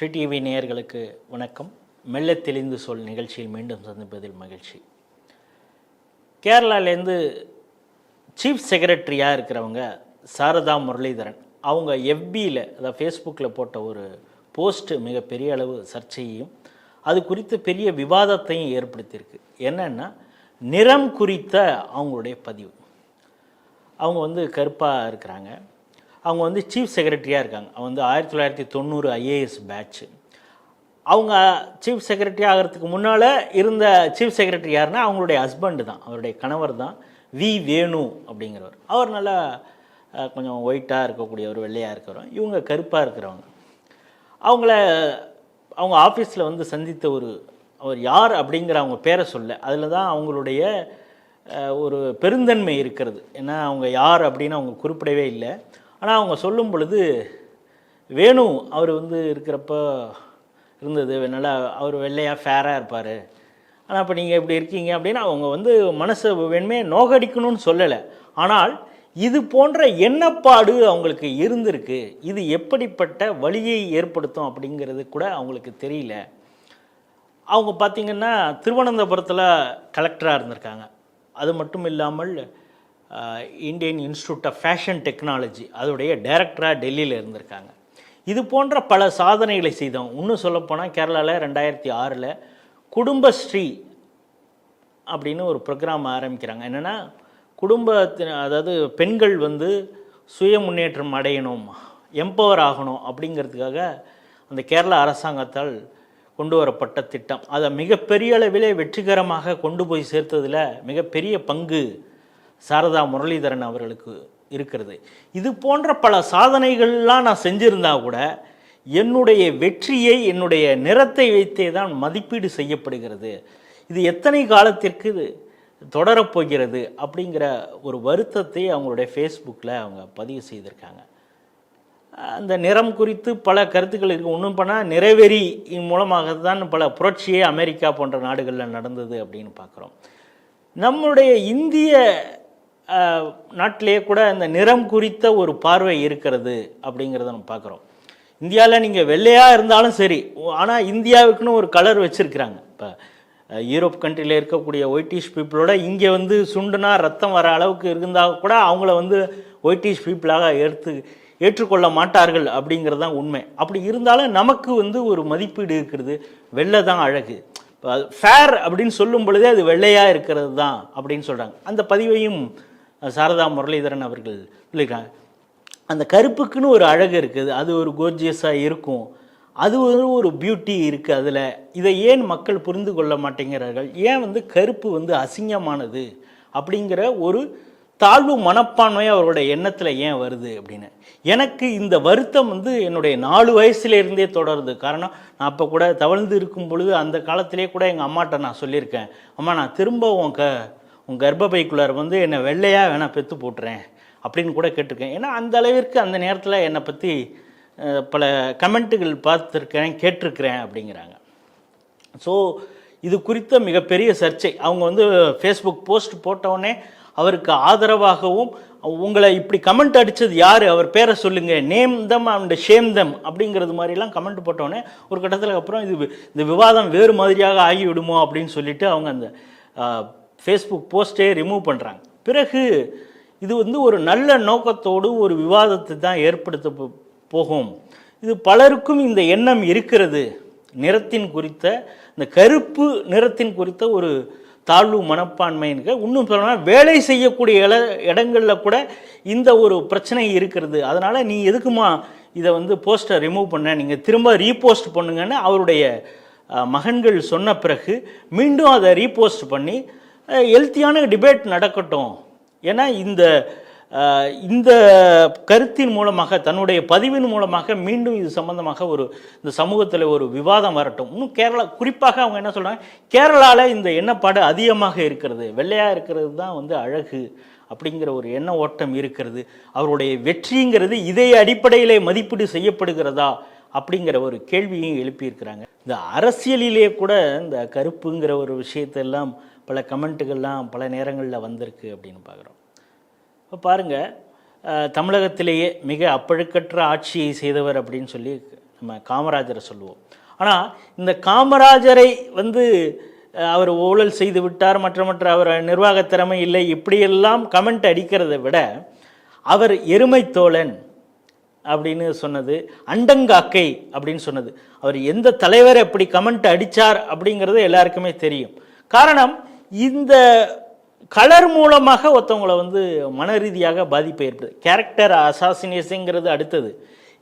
Sri TV நேயர்களுக்கு வணக்கம். மெல்ல தெளிந்து சொல் நிகழ்ச்சியில் மீண்டும் சந்திப்பதில் மகிழ்ச்சி. கேரளாலேருந்து சீஃப் செக்ரட்டரியாக இருக்கிறவங்க சாரதா முரளிதரன். அவங்க எஃபியில் அதாவது ஃபேஸ்புக்கில் போட்ட ஒரு போஸ்ட்டு மிகப்பெரிய அளவு சர்ச்சையையும் அது குறித்து பெரிய விவாதத்தையும் ஏற்படுத்தியிருக்கு. என்னென்னா நிறம் குறித்த அவங்களுடைய பதிவு. அவங்க வந்து கருப்பாக இருக்கிறாங்க. அவங்க வந்து சீஃப் செக்ரட்டரியாக இருக்காங்க. அவங்க வந்து ஆயிரத்தி தொள்ளாயிரத்தி தொண்ணூறு ஐஏஎஸ் பேட்ச்சு அவங்க சீஃப் செக்ரட்டரி ஆகிறதுக்கு முன்னால் இருந்த சீஃப் செக்ரட்டரி யாருன்னா அவங்களுடைய ஹஸ்பண்டு தான். அவருடைய கணவர் தான். வி வேணு அப்படிங்கிறவர். அவர் நல்லா கொஞ்சம் ஒயிட்டாக இருக்கக்கூடியவர் வெள்ளையாக இருக்கிறவர் இவங்க கருப்பாக இருக்கிறவங்க. அவங்கள அவங்க ஆஃபீஸில் வந்து சந்தித்த ஒரு அவர் யார் அப்படிங்கிற அவங்க பேரை சொல்ல. அதில் தான் அவங்களுடைய ஒரு பெருந்தன்மை இருக்கிறது. ஏன்னா அவங்க யார் அப்படின்னு அவங்க குறிப்பிடவே இல்லை. ஆனால் அவங்க சொல்லும் பொழுது வேணு அவர் வந்து இருக்கிறப்ப இருந்தது. நல்லா அவர் வெள்ளையாக ஃபேராக இருப்பார். ஆனால் இப்போ நீங்கள் இப்படி இருக்கீங்க அப்படின்னா அவங்க வந்து மனசை வேணுமே நோகடிக்கணும்னு சொல்லலை. ஆனால் இது போன்ற எண்ணப்பாடு அவங்களுக்கு இருந்திருக்கு. இது எப்படிப்பட்ட வழியை ஏற்படுத்தும் அப்படிங்கிறது கூட அவங்களுக்கு தெரியல. அவங்க பார்த்திங்கன்னா திருவனந்தபுரத்தில் கலெக்டராக இருந்திருக்காங்க. அது மட்டும் இல்லாமல் Indian institute of fashion technology அதோடைய டைரக்டராக டெல்லியில் இருந்திருக்காங்க. இது போன்ற பல சாதனைகளை செய்தவங்க இன்னும் சொல்லப்போனால் கேரளாவில் ரெண்டாயிரத்தி ஆறில் குடும்பஸ்ரீ அப்படின்னு ஒரு ப்ரோக்ராம் ஆரம்பிக்கிறாங்க. என்னென்னா குடும்பத்தின் அதாவது பெண்கள் வந்து சுய முன்னேற்றம் அடையணும் எம்பவர் ஆகணும் அப்படிங்கிறதுக்காக அந்த கேரள அரசாங்கத்தால் கொண்டு வரப்பட்ட திட்டம். அதை மிகப்பெரிய அளவிலே வெற்றிகரமாக கொண்டு போய் சேர்த்ததில் மிகப்பெரிய பங்கு சாரதா முரளிதரன் அவர்களுக்கு இருக்கிறது. இது போன்ற பல சாதனைகள்லாம் நான் செஞ்சிருந்தா கூட என்னுடைய வெற்றியை என்னுடைய நிறத்தை வைத்தே தான் மதிப்பீடு செய்யப்படுகிறது. இது எத்தனை காலத்திற்கு இது தொடரப்போகிறது அப்படிங்கிற ஒரு வருத்தத்தை அவங்களுடைய ஃபேஸ்புக்கில் அவங்க பதிவு செய்திருக்காங்க. அந்த நிறம் குறித்து பல கருத்துக்கள் இருக்குது ஒன்றும் பண்ணால் நிறைவெறி மூலமாக தான் பல புரட்சியே அமெரிக்கா போன்ற நாடுகளில் நடந்தது அப்படின்னு பார்க்குறோம். நம்முடைய இந்திய நாட்டிலேயே கூட இந்த நிறம் குறித்த ஒரு பார்வை இருக்கிறது அப்படிங்கிறத நம்ம பார்க்குறோம். இந்தியாவில் நீங்கள் வெள்ளையாக இருந்தாலும் சரி ஆனால் இந்தியாவுக்குன்னு ஒரு கலர் வச்சுருக்கிறாங்க. இப்போ யூரோப் கண்ட்ரியில் இருக்கக்கூடிய ஒயிட்டிஷ் பீப்புளோட இங்கே வந்து சுண்டுனா ரத்தம் வர அளவுக்கு இருந்தால் கூட அவங்கள வந்து ஒயிட்டிஷ் பீப்புளாக எடுத்து ஏற்றுக்கொள்ள மாட்டார்கள் அப்படிங்கிறது தான் உண்மை. அப்படி இருந்தாலும் நமக்கு வந்து ஒரு மதிப்பீடு இருக்கிறது. வெள்ளை தான் அழகு. ஃபேர் அப்படின்னு சொல்லும் பொழுதே அது வெள்ளையாக இருக்கிறது தான் அப்படின்னு சொல்கிறாங்க அந்த பதிவையும் சாரதா முரளிதரன் அவர்கள் சொல்லியிருக்காங்க. அந்த கருப்புக்குன்னு ஒரு அழகு இருக்குது அது ஒரு கோர்ஜியஸாக இருக்கும். அது ஒரு ஒரு பியூட்டி இருக்குது அதில். இதை ஏன் மக்கள் புரிந்து கொள்ள மாட்டேங்கிறார்கள்? ஏன் வந்து கருப்பு வந்து அசிங்கமானது? அப்படிங்கிற ஒரு தாழ்வு மனப்பான்மை அவரோட எண்ணத்தில் ஏன் வருது அப்படின்னு. எனக்கு இந்த வருத்தம் வந்து என்னுடைய நாலு வயசுலேருந்தே தொடருது. காரணம் நான் அப்போ கூட தவழ்ந்து இருக்கும் பொழுது அந்த காலத்திலே கூட எங்கள் அம்மாட்ட நான் சொல்லியிருக்கேன். அம்மா நான் திரும்ப உன் க உன் கர்ப்பப்பைக்குள்ளார வந்து என்னை வெள்ளையாக வேணால் பெற்று போட்டுறேன் அப்படின்னு கூட கேட்டிருக்கேன். ஏன்னா அந்த அளவிற்கு அந்த நேரத்தில் என்னை பற்றி பல கமெண்ட்டுகள் பார்த்துருக்கேன் கேட்டிருக்கிறேன் அப்படிங்கிறாங்க. ஸோ இது குறித்த மிகப்பெரிய சர்ச்சை. அவங்க வந்து ஃபேஸ்புக் போஸ்ட் போட்டவுடனே அவருக்கு ஆதரவாகவும் உங்களை இப்படி கமெண்ட் அடித்தது யார்? அவர் பேரை சொல்லுங்கள் name them and shame them அப்படிங்கிறது மாதிரிலாம் கமெண்ட் போட்டோடனே ஒரு கட்டத்தில் அப்புறம் இது இந்த விவாதம் வேறு மாதிரியாக ஆகிவிடுமோ அப்படின்னு சொல்லிட்டு அவங்க அந்த ஃபேஸ்புக் போஸ்ட்டே ரிமூவ் பண்ணுறாங்க பிறகு இது வந்து ஒரு நல்ல நோக்கத்தோடு ஒரு விவாதத்தை தான் ஏற்படுத்த போ- போகும். இது பலருக்கும் இந்த எண்ணம் இருக்கிறது. நிறத்தின் குறித்த இந்த கருப்பு நிறத்தின் குறித்த ஒரு தாழ்வு மனப்பான்மைன்னு இன்னும் சொல்லணும்னா வேலை செய்யக்கூடிய இட இடங்களில் கூட இந்த ஒரு பிரச்சனை இருக்கிறது. அதனால் நீ எதுக்குமா இதை வந்து போஸ்ட்டை ரிமூவ் பண்ண? நீங்கள் திரும்ப ரீபோஸ்ட் பண்ணுங்கன்னு அவருடைய மகன்கள் சொன்ன பிறகு மீண்டும் அதை ரீபோஸ்ட் பண்ணி ஹெல்த்தியான டிபேட் நடக்கட்டும். ஏன்னா இந்த இந்த கருத்தின் மூலமாக தன்னுடைய பதிவின் மூலமாக மீண்டும் இது சம்பந்தமாக ஒரு இந்த சமூகத்தில் ஒரு விவாதம் வரட்டும். இன்னும் கேரளா குறிப்பாக அவங்க என்ன சொல்கிறாங்க கேரளாவில் இந்த எண்ணப்பாடு அதிகமாக இருக்கிறது. வெள்ளையாக இருக்கிறது தான் வந்து அழகு அப்படிங்கிற ஒரு எண்ண ஓட்டம் இருக்கிறது. அவருடைய வெற்றிங்கிறது இதே அடிப்படையிலே மதிப்பீடு செய்யப்படுகிறதா அப்படிங்கிற ஒரு கேள்வியும் எழுப்பியிருக்கிறாங்க. இந்த அரசியலிலே கூட இந்த கருப்புங்கிற ஒரு விஷயத்தெல்லாம் பல கமெண்ட்டுகள்லாம் பல நேரங்களில் வந்திருக்கு அப்படின்னு பார்க்குறோம். இப்போ பாருங்கள் தமிழகத்திலேயே மிக அப்பழுக்கற்ற ஆட்சியை செய்தவர் அப்படின்னு சொல்லி நம்ம காமராஜரை சொல்லுவோம். ஆனால் இந்த காமராஜரை வந்து அவர் ஊழல் செய்து விட்டார் மற்ற மற்ற அவர் நிர்வாக திறமை இல்லை இப்படியெல்லாம் கமெண்ட் அடிக்கிறதை விட அவர் எருமை தோழன் அப்படின்னு சொன்னது அண்டங்காக்கை அப்படின்னு சொன்னது. அவர் எந்த தலைவர் எப்படி கமெண்ட் அடித்தார் அப்படிங்கிறது எல்லாருக்குமே தெரியும். காரணம் இந்த கலர் மூலமாக ஒருத்தவங்களை வந்து மன ரீதியாக பாதிப்பு ஏற்படுது. கேரக்டர் அசாசினேஷங்கிறது அடுத்தது.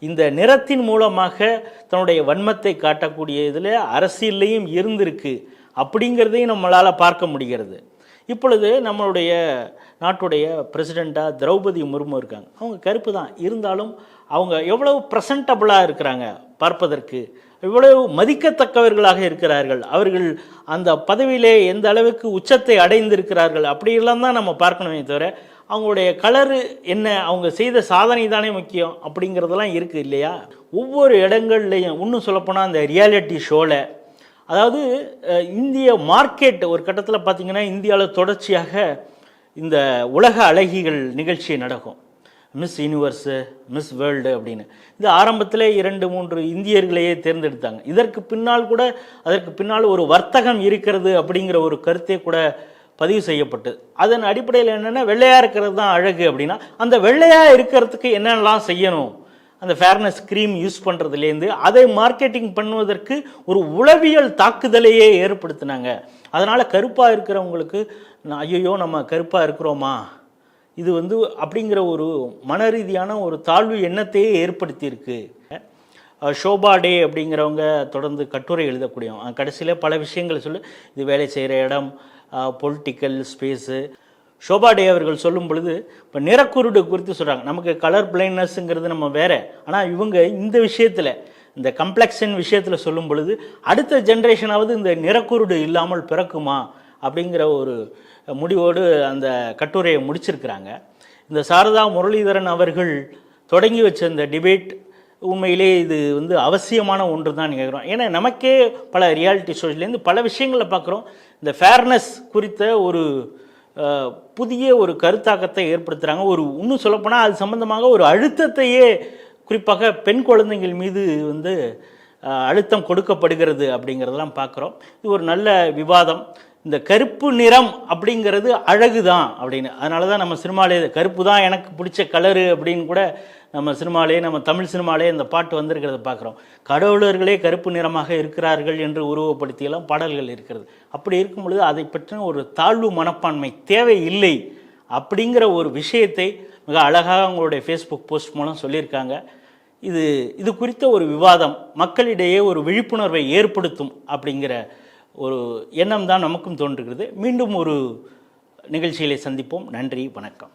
இந்த நிறத்தின் மூலமாக தன்னுடைய வன்மத்தை காட்டக்கூடிய இதில் அரசியல்லையும் இருந்திருக்கு அப்படிங்கிறதையும் நம்மளால் பார்க்க முடிகிறது. இப்பொழுது நம்மளுடைய நாட்டுடைய பிரசிடெண்ட்டாக திரௌபதி முர்மு இருக்காங்க. அவங்க கருப்பு தான். இருந்தாலும் அவங்க எவ்வளவு ப்ரெசன்டபுளாக இருக்கிறாங்க பார்ப்பதற்கு. இவ்வளவு மதிக்கத்தக்கவர்களாக இருக்கிறார்கள். அவர்கள் அந்த பதவியிலே எந்த அளவுக்கு உச்சத்தை அடைந்திருக்கிறார்கள் அப்படியெல்லாம் தான் நம்ம பார்க்கணுமே தவிர அவங்களுடைய கலரு என்ன அவங்க செய்த சாதனை தானே முக்கியம் அப்படிங்கிறதெல்லாம் இருக்குது இல்லையா? ஒவ்வொரு இடங்கள்லையும் இன்னும் சொல்லப்போனால் அந்த ரியாலிட்டி ஷோவில் அதாவது இந்திய மார்க்கெட் ஒரு கட்டத்தில் பார்த்தீங்கன்னா இந்தியாவில் தொடர்ச்சியாக இந்த உலக அழகிகள் நிகழ்ச்சி நடக்கும். மிஸ் யூனிவர்ஸு மிஸ் வேர்ல்டு அப்படின்னு. இது ஆரம்பத்தில் இரண்டு மூன்று இந்தியர்களையே தேர்ந்தெடுத்தாங்க. இதற்கு பின்னால் கூட அதற்கு பின்னால் ஒரு வர்த்தகம் இருக்கிறது அப்படிங்கிற ஒரு கருத்தே கூட பதிவு செய்யப்பட்டு. அதன் அடிப்படையில் என்னென்னா வெள்ளையாக இருக்கிறது தான் அழகு அப்படின்னா அந்த வெள்ளையாக இருக்கிறதுக்கு என்னென்னலாம் செய்யணும்? அந்த ஃபேர்னஸ் க்ரீம் யூஸ் பண்ணுறதுலேருந்து அதை மார்க்கெட்டிங் பண்ணுவதற்கு ஒரு உளவியல் தாக்குதலையே ஏற்படுத்தினாங்க. அதனால் கருப்பாக இருக்கிறவங்களுக்கு நான் ஐயோ நம்ம கருப்பாக இருக்கிறோமா? இது வந்து அப்படிங்கிற ஒரு மன ரீதியான ஒரு தாழ்வு எண்ணத்தையே ஏற்படுத்தியிருக்கு. ஷோபா டே அப்படிங்கிறவங்க தொடர்ந்து கட்டுரை எழுதக்கூடியவங்க கடைசியில் பல விஷயங்களை சொல்லு இது வேலை செய்கிற இடம் பொலிட்டிக்கல் ஸ்பேஸு ஷோபா டே அவர்கள் சொல்லும் பொழுது இப்போ நிறக்குருடு குறித்து சொல்கிறாங்க நமக்கு கலர் பிளைன்னஸ்ங்கிறது நம்ம வேற. ஆனால் இவங்க இந்த விஷயத்தில் இந்த கம்ப்ளெக்ஷன் விஷயத்தில் சொல்லும் பொழுது அடுத்த ஜென்ரேஷனாவது இந்த நிறக்குருடு இல்லாமல் பிறக்குமா? அப்படிங்கிற ஒரு முடிவோடு அந்த கட்டுரையை முடிச்சிருக்கிறாங்க. இந்த சாரதா முரளிதரன் அவர்கள் தொடங்கி வச்ச இந்த டிபேட் உண்மையிலே இது வந்து அவசியமான ஒன்று தான் கேட்குறோம் ஏன்னா நமக்கே பல ரியாலிட்டி ஷோஸ்லேருந்து பல விஷயங்களை பார்க்குறோம் இந்த ஃபேர்னஸ் குறித்த ஒரு புதிய ஒரு கருத்தாக்கத்தை ஏற்படுத்துகிறாங்க ஒரு இன்னும் சொல்லப்போனால் அது சம்பந்தமாக ஒரு அழுத்தத்தையே குறிப்பாக பெண் குழந்தைகள் மீது வந்து அழுத்தம் கொடுக்கப்படுகிறது அப்படிங்கிறதெல்லாம் பார்க்குறோம் இது ஒரு நல்ல விவாதம். இந்த கருப்பு நிறம் அப்படிங்கிறது அழகு தான் அப்படின்னு. அதனால தான் நம்ம சினிமாலே கருப்பு தான் எனக்கு பிடிச்ச கலரு அப்படின்னு கூட நம்ம சினிமாலே நம்ம தமிழ் சினிமாலே இந்த பாட்டு வந்திருக்கிறத பார்க்குறோம் கடவுளர்களே கருப்பு நிறமாக இருக்கிறார்கள் என்று உருவப்படுத்தியெல்லாம் பாடல்கள் இருக்கிறது. அப்படி இருக்கும் பொழுது அதை பற்றின ஒரு தாழ்வு மனப்பான்மை தேவை இல்லை அப்படிங்கிற ஒரு விஷயத்தை மிக அழகாக அவங்களுடைய ஃபேஸ்புக் போஸ்ட் மூலம் சொல்லியிருக்காங்க. இது இது குறித்த ஒரு விவாதம் மக்களிடையே ஒரு விழிப்புணர்வை ஏற்படுத்தும் அப்படிங்கிற ஒரு எண்ணம் தான் நமக்கும் தோன்றுகிறது. மீண்டும் ஒரு நிகழ்ச்சிகளை சந்திப்போம். நன்றி வணக்கம்.